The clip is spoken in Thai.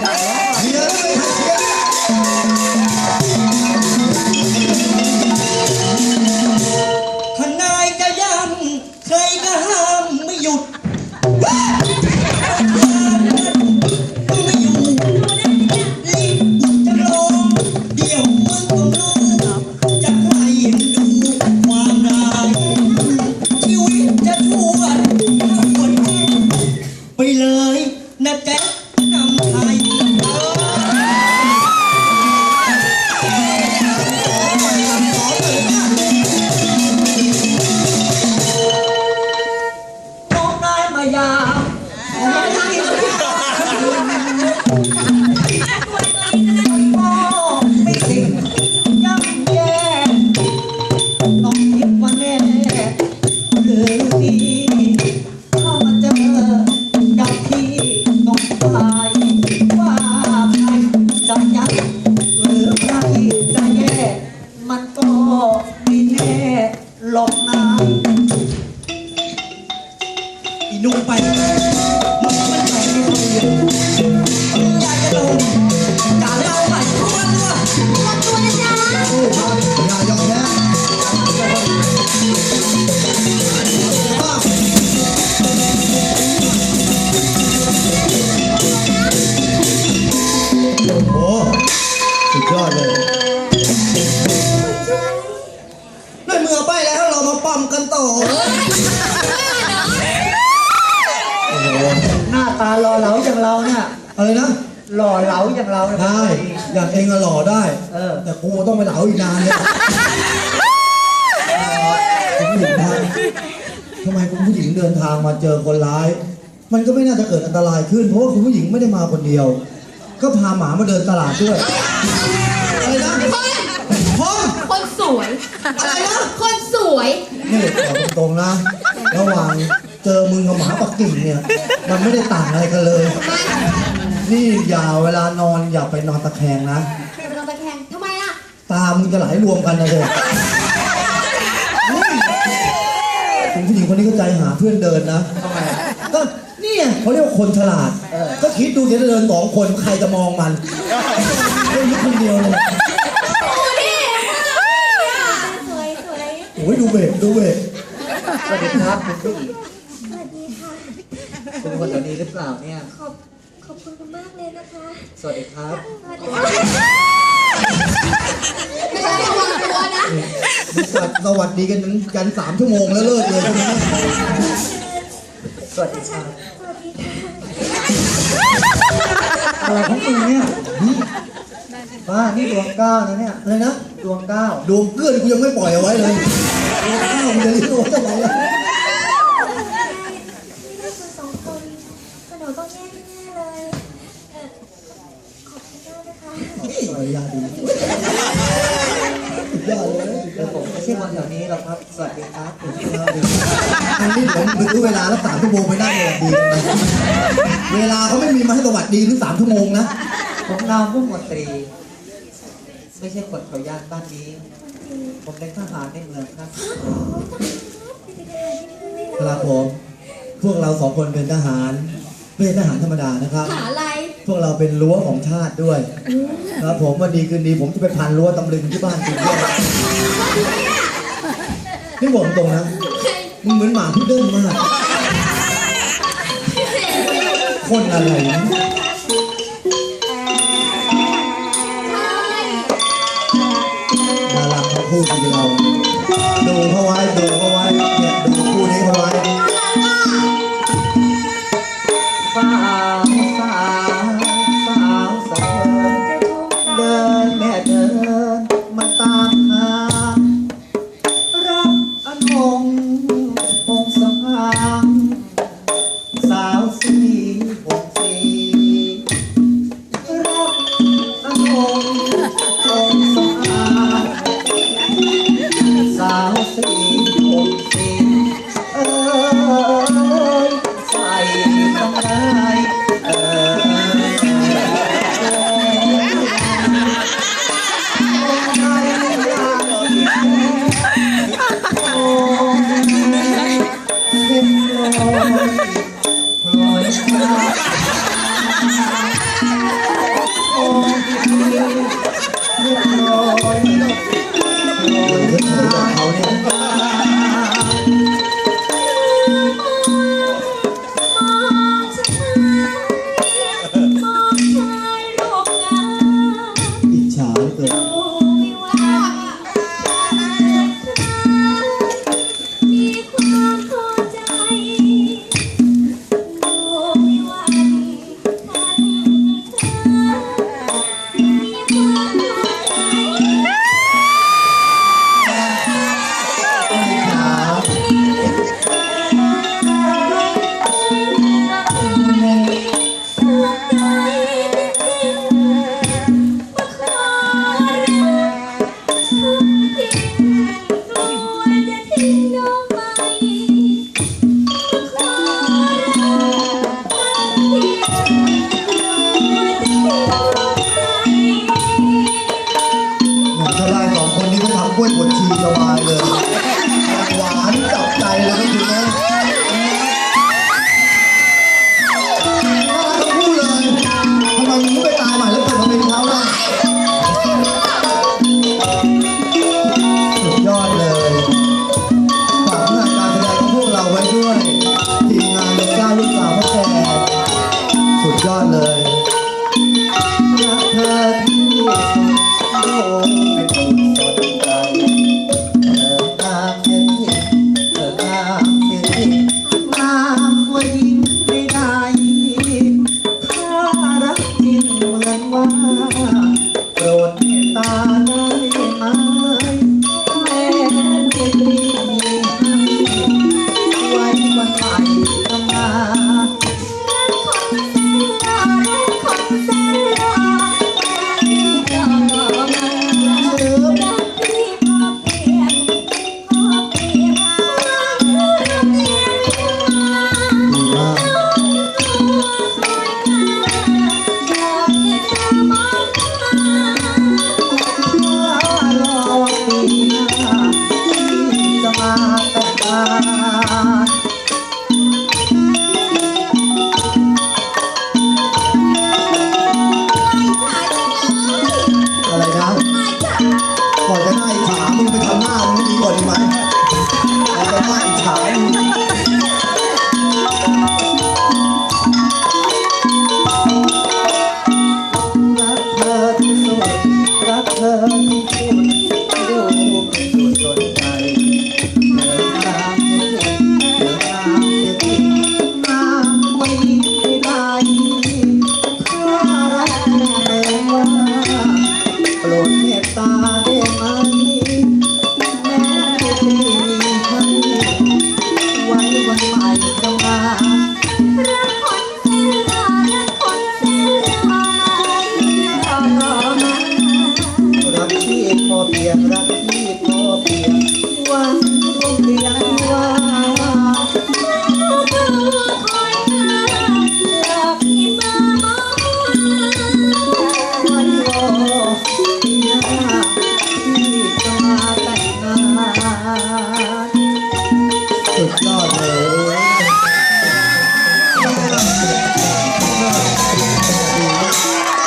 เเรามาปั๊มกันต่อโอ้โหหน้าตาหล่อเหลาอย่างเราเนี่ยอะไรนะหล่อเหลาอย่างเราเนี่ยได้อย่างเองอะหล่อได้ เออ แต่กูต้องไปเหลาอีกนานเนี่ยคุณผู้หญิงครับทำไมคุณผู้หญิงเดินทางมาเจอคนร้าย มันก็ไม่น่าจะเกิดอันตรายขึ้น เพราะว่าคุณผู้หญิงไม่ได้มาคนเดียว ก็พาหมามาเดินตลาดด้วยอะไรนะพงคนสวยอะไรนะคนสวย นี่บอกตรงๆนะ ระหว่างเจอมึงกับหมาปักกิ่งเนี่ย มันไม่ได้ต่างอะไรกันเลย นี่อย่าเวลานอนอย่าไปนอนตะแคงนะจะไปลองตะแคงทำไมอะตามึงจะไหลรวมกันนะเลยคุณผู้หญิงคนนี้ก็ใจหาเพื่อนเดินนะทำไมก็นี่ไงเขาเรียกว่าคนฉลาดเออก็คิดดูเดี๋ยวเดินสองคนใครจะมองมันเดินอยู่คนเดียวเลย สวยสวย โอ้ยดูเบรกดูเบรกสวัสดีครับคุณผู้หญิงสวัสดีค่ะ คุณคนแถวนี้หรือเปล่าเนี่ย ขอบขอบคุณคุณมากเลยนะคะ สวัสดีครับสวัสดีค่ะไม่ใช่ระวังตัวนะมึงสวัสสวัสดีกันกันสามชั่วโมงแล้วเลิกเลยใช่ไหมสวัสดีครับสวัสดีค่ะอะไรของมึงเนี่ยป้านี่ดวงเก้านะเนี่ยอะไรนะดวงเก้าดวงเกลือนกูยังไม่ปล่อยเอาไว้เลย ดวงข้าวมึงจะเรียกว่าทำไมล่ะนี่เลือสองคนก็หนูต้องแย่แน่เลยเอ่อขอบคุณมากนะคะสวยยาดีสุดยอดเลยสุดยเดี๋ยวผมไม่ใช่คนแถวนี้หรอกครับ สวัสดีครับอันนี้ผมไปรู้เวลาแล้วสามชั่วโมงไปนั่งเลยดีนะเวลาเขาไม่มีมาให้สวัสดีถึงสามชั่วโมงนะ ผมนามผู้หมวดตรี ไม่ใช่คนเขาย่านบ้านนี้ ผมเป็นทหารในเมืองครับครับผมพวกเราสองคนเป็นทหารไม่ใช่ทหารธรรมดานะครับ หาอะไรพวกเราเป็นรั้วของชาติด้วย ครับผมวันดีคืนดีผมจะไปพันรั้วตำลึงที่บ้านจริงด้วยนี่บอกตรงนะมึงเหมือนหมาพุดเดิ้ลมาก คนอะไรนะ พูดเดียวดูเขาไว้ดูเขาไว้เนี่ยดูคู่นี้เขาไว้สาวสาวสาวสาวเดินแม่เดินมาตามหารักอันงง เขาเนี่ย